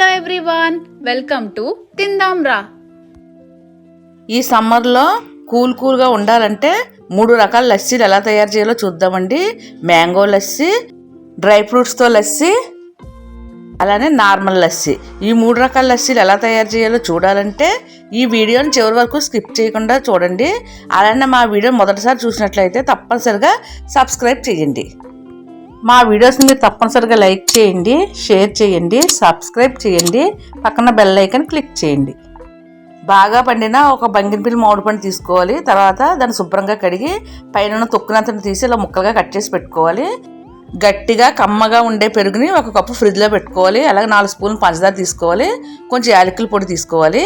Hello everyone welcome to తిందాం రా ఈ సమ్మర్లో కూల్ కూల్గా ఉండాలంటే మూడు రకాల లస్సీలు ఎలా తయారు చేయాలో చూద్దామండి. మ్యాంగో లస్సీ డ్రై ఫ్రూట్స్తో లస్సీ అలానే నార్మల్ లస్సీ. ఈ మూడు రకాల లస్సీలు ఎలా తయారు చేయాలో చూడాలంటే ఈ వీడియోని చివరి వరకు స్కిప్ చేయకుండా చూడండి. అలానే మా వీడియో మొదటిసారి చూసినట్లయితే తప్పనిసరిగా సబ్స్క్రైబ్ చేయండి. మా వీడియోస్ని మీరు తప్పనిసరిగా లైక్ చేయండి షేర్ చేయండి సబ్స్క్రైబ్ చేయండి పక్కన బెల్ ఐకన్ క్లిక్ చేయండి. బాగా పండిన ఒక బంగినపిల్లి మామిడి పండు తీసుకోవాలి తర్వాత దాన్ని శుభ్రంగా కడిగి పైన ఉన్న తీసి ఇలా ముక్కలుగా కట్ చేసి పెట్టుకోవాలి. గట్టిగా కమ్మగా ఉండే పెరుగుని ఒక కప్పు ఫ్రిడ్జ్లో పెట్టుకోవాలి అలాగే నాలుగు స్పూన్లు పంచదార తీసుకోవాలి కొంచెం యాలకుల పొడి తీసుకోవాలి.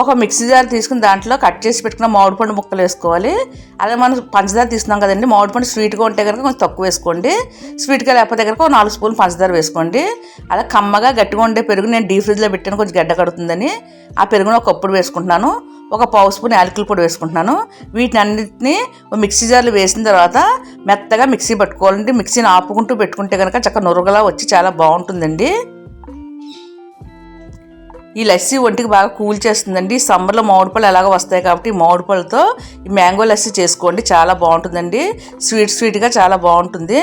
ఒక మిక్సీ జార్ తీసుకుని దాంట్లో కట్ చేసి పెట్టుకున్న మామిడి పండు ముక్కలు వేసుకోవాలి. అలాగే మనం పంచదార తీసుకున్నాం కదండి మామిడి పండు స్వీట్గా ఉంటే కనుక కొంచెం తక్కువ వేసుకోండి. స్వీట్గా లేకపోతే కనుక ఒక నాలుగు స్పూన్లు పంచదార వేసుకోండి. అలా కమ్మగా గట్టిగా ఉండే పెరుగు నేను డీ ఫ్రిడ్జ్లో పెట్టాను కొంచెం గడ్డ కడుతుందని ఆ పెరుగును ఒక కప్పుడు వేసుకుంటున్నాను. ఒక పావు స్పూన్ యాలకుల పొడి వేసుకుంటున్నాను. వీటిని అన్నింటినీ మిక్సీ జార్లు వేసిన తర్వాత మెత్తగా మిక్సీ పట్టుకోవాలండి. మిక్సీని ఆపుకుంటూ పెట్టుకుంటే కనుక చక్కగా నురగలా వచ్చి చాలా బాగుంటుందండి. ఈ లస్సీ ఒంటికి బాగా కూల్ చేస్తుందండి. సమ్మర్లో మామిడి పళ్ళు ఎలాగో వస్తాయి కాబట్టి మామిడిపళ్ళతో మామిడి పళ్ళతో ఈ మ్యాంగో లస్సీ చేసుకోండి. చాలా బాగుంటుందండి. స్వీట్ స్వీట్గా చాలా బాగుంటుంది.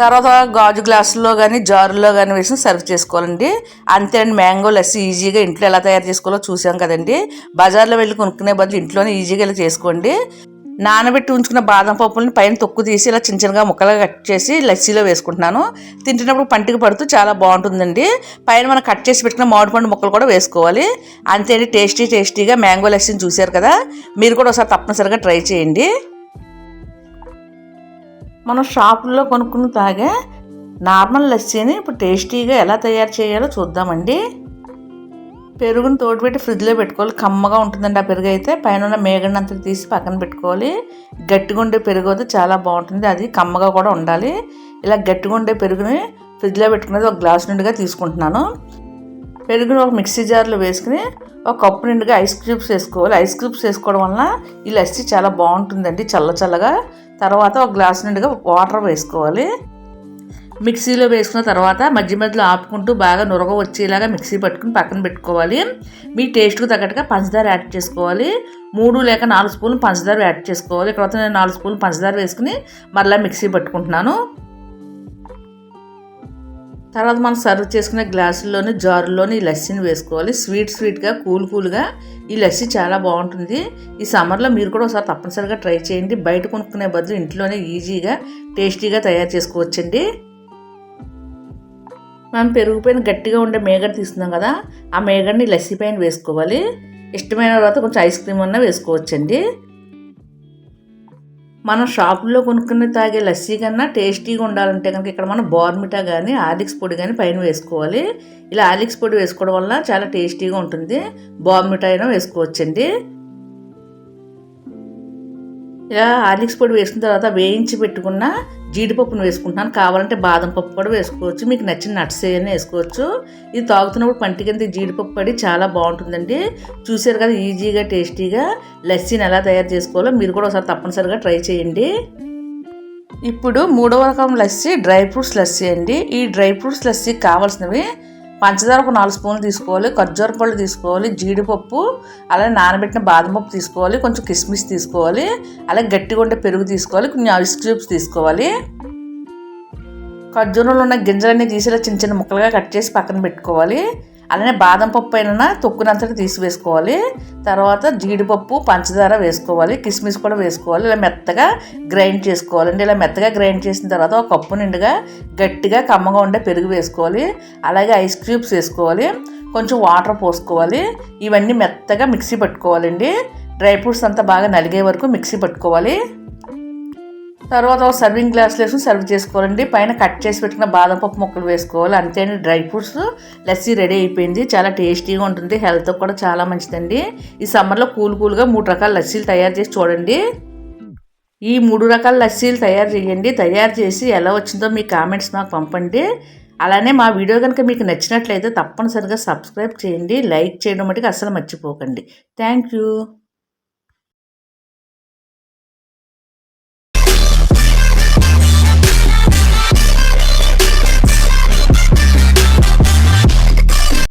తర్వాత గాజు గ్లాసుల్లో కానీ జారుల్లో కానీ వేసి సర్వ్ చేసుకోవాలండి. అంతే అండి. మ్యాంగో లస్సీ ఈజీగా ఇంట్లో ఎలా తయారు చేసుకోవాలో చూసాం కదండి. బజార్లో వెళ్ళి కొనుక్కునే బదులు ఇంట్లోనే ఈజీగా ఇలా చేసుకోండి. నానబెట్టి ఉంచుకున్న బాదం పప్పులను పైన తొక్కు తీసి ఇలా చిన్న చిన్నగా ముక్కలుగా కట్ చేసి లస్సీలో వేసుకుంటున్నాను. తింటున్నప్పుడు పంటికి పడుతూ చాలా బాగుంటుందండి. పైన మనం కట్ చేసి పెట్టుకున్న మామిడి పండు ముక్కలు కూడా వేసుకోవాలి. అంతే టేస్టీ టేస్టీగా మ్యాంగో లస్సీని చూశారు కదా? మీరు కూడా ఒకసారి తప్పనిసరిగా ట్రై చేయండి. మనం షాపుల్లో కొనుక్కుని తాగే నార్మల్ లస్సీని ఇప్పుడు టేస్టీగా ఎలా తయారు చేయాలో చూద్దామండి. పెరుగుని తోడుపెట్టి ఫ్రిడ్జ్లో పెట్టుకోవాలి. కమ్మగా ఉంటుందండి ఆ పెరుగు అయితే. పైన ఉన్న మేగడిని అంతా తీసి పక్కన పెట్టుకోవాలి. గట్టిగా ఉండే పెరుగు అయితే చాలా బాగుంటుంది. అది కమ్మగా కూడా ఉండాలి. ఇలా గట్టిగా ఉండే పెరుగుని ఫ్రిడ్జ్లో పెట్టుకునేది ఒక గ్లాస్ నిండుగా తీసుకుంటున్నాను. పెరుగును ఒక మిక్సీ జార్లో వేసుకుని ఒక కప్పు నిండుగా ఐస్ క్యూబ్స్ వేసుకోవాలి. ఐస్ క్యూబ్స్ వేసుకోవడం వలన ఈ లస్సీ చాలా బాగుంటుందండి చల్ల చల్లగా. తర్వాత ఒక గ్లాస్ నిండుగా వాటర్ వేసుకోవాలి. మిక్సీలో వేసుకున్న తర్వాత మధ్య మధ్యలో ఆపుకుంటూ బాగా నురగ వచ్చేలాగా మిక్సీ పట్టుకుని పక్కన పెట్టుకోవాలి. మీ టేస్ట్కు తగ్గట్టుగా పంచదార యాడ్ చేసుకోవాలి. మూడు లేక నాలుగు స్పూన్లు పంచదార యాడ్ చేసుకోవాలి. ఇక్కడ నేను నాలుగు స్పూన్లు పంచదార వేసుకుని మరలా మిక్సీ పట్టుకుంటున్నాను. తర్వాత మనం సర్వ్ చేసుకునే గ్లాసుల్లోని జారుల్లోని ఈ లస్సీని వేసుకోవాలి. స్వీట్ స్వీట్గా కూల్ కూల్గా ఈ లస్సీ చాలా బాగుంటుంది. ఈ సమ్మర్లో మీరు కూడా ఒకసారి తప్పనిసరిగా ట్రై చేయండి. బయట కొనుక్కునే బదులు ఇంట్లోనే ఈజీగా టేస్టీగా తయారు చేసుకోవచ్చండి. మనం పెరుగుపైన గట్టిగా ఉండే మేగడ తీస్తున్నాం కదా ఆ మేగడ్ని లస్సీ పైన వేసుకోవాలి. ఇష్టమైన తర్వాత కొంచెం ఐస్ క్రీమ్ అన్నా వేసుకోవచ్చండి. మనం షాపుల్లో కొనుక్కుని తాగే లస్సీ కన్నా టేస్టీగా ఉండాలంటే కనుక ఇక్కడ మనం బార్మిటా కానీ ఆలిక్స్ పొడి కానీ పైన వేసుకోవాలి. ఇలా ఆలిక్స్ పొడి వేసుకోవడం వల్ల చాలా టేస్టీగా ఉంటుంది. బార్మిటా అయినా వేసుకోవచ్చండి. ఇలా హార్లిక్స్ పొడి వేసుకున్న తర్వాత వేయించి పెట్టుకున్న జీడిపప్పును వేసుకుంటున్నాను. కావాలంటే బాదం పప్పు కూడా వేసుకోవచ్చు. మీకు నచ్చిన నట్స్ ఏమైనా వేసుకోవచ్చు. ఇది తాగుతున్నప్పుడు పంటికింత జీడిపప్పు పడి చాలా బాగుంటుందండి. చూసారు కదా ఈజీగా టేస్టీగా లస్సీని ఎలా తయారు చేసుకోవాలో మీరు కూడా ఒకసారి తప్పనిసరిగా ట్రై చేయండి. ఇప్పుడు మూడవ రకం లస్సీ డ్రై ఫ్రూట్స్ లస్సీ అండి. ఈ డ్రై ఫ్రూట్స్ లస్సీకి కావాల్సినవి పంచదార ఒక నాలుగు స్పూన్లు తీసుకోవాలి ఖర్జూర పళ్ళు తీసుకోవాలి జీడిపప్పు అలాగే నానబెట్టిన బాదం పప్పు తీసుకోవాలి కొంచెం కిస్మిస్ తీసుకోవాలి అలాగే గట్టిగా ఉండే పెరుగు తీసుకోవాలి కొన్ని ఐస్ క్యూబ్స్ తీసుకోవాలి. ఖర్జూరంలో ఉన్న గింజలన్నీ తీసేలా చిన్న చిన్న ముక్కలుగా కట్ చేసి పక్కన పెట్టుకోవాలి. అలానే బాదం పప్పు అయినా తొక్కునంతటి తీసివేసుకోవాలి. తర్వాత జీడిపప్పు పంచదార వేసుకోవాలి. కిస్మిస్ కూడా వేసుకోవాలి. ఇలా మెత్తగా గ్రైండ్ చేసుకోవాలండి. ఇలా మెత్తగా గ్రైండ్ చేసిన తర్వాత ఒక కప్పు నిండుగా గట్టిగా కమ్మగా ఉండే పెరుగు వేసుకోవాలి. అలాగే ఐస్ క్యూబ్స్ వేసుకోవాలి. కొంచెం వాటర్ పోసుకోవాలి. ఇవన్నీ మెత్తగా మిక్సీ పట్టుకోవాలండి. డ్రై ఫ్రూట్స్ అంతా బాగా నలిగే వరకు మిక్సీ పట్టుకోవాలి. తర్వాత ఒక సర్వింగ్ గ్లాస్లో వేసుకుని సర్వ్ చేసుకోవాలండి. పైన కట్ చేసి పెట్టుకున్న బాదం పప్పు ముక్కలు వేసుకోవాలి. అంతే డ్రై ఫ్రూట్స్. లస్సీ రెడీ అయిపోయింది. చాలా టేస్టీగా ఉంటుంది. హెల్త్ కూడా చాలా మంచిదండి. ఈ సమ్మర్లో కూల్ కూల్గా మూడు రకాల లస్సీలు తయారు చేసి చూడండి. ఈ మూడు రకాల లస్సీలు తయారు చేయండి. తయారు చేసి ఎలా వచ్చిందో మీ కామెంట్స్ మాకు పంపండి. అలానే మా వీడియో కనుక మీకు నచ్చినట్లయితే తప్పనిసరిగా సబ్స్క్రైబ్ చేయండి. లైక్ చేయడం మటుకు అస్సలు మర్చిపోకండి. Thank you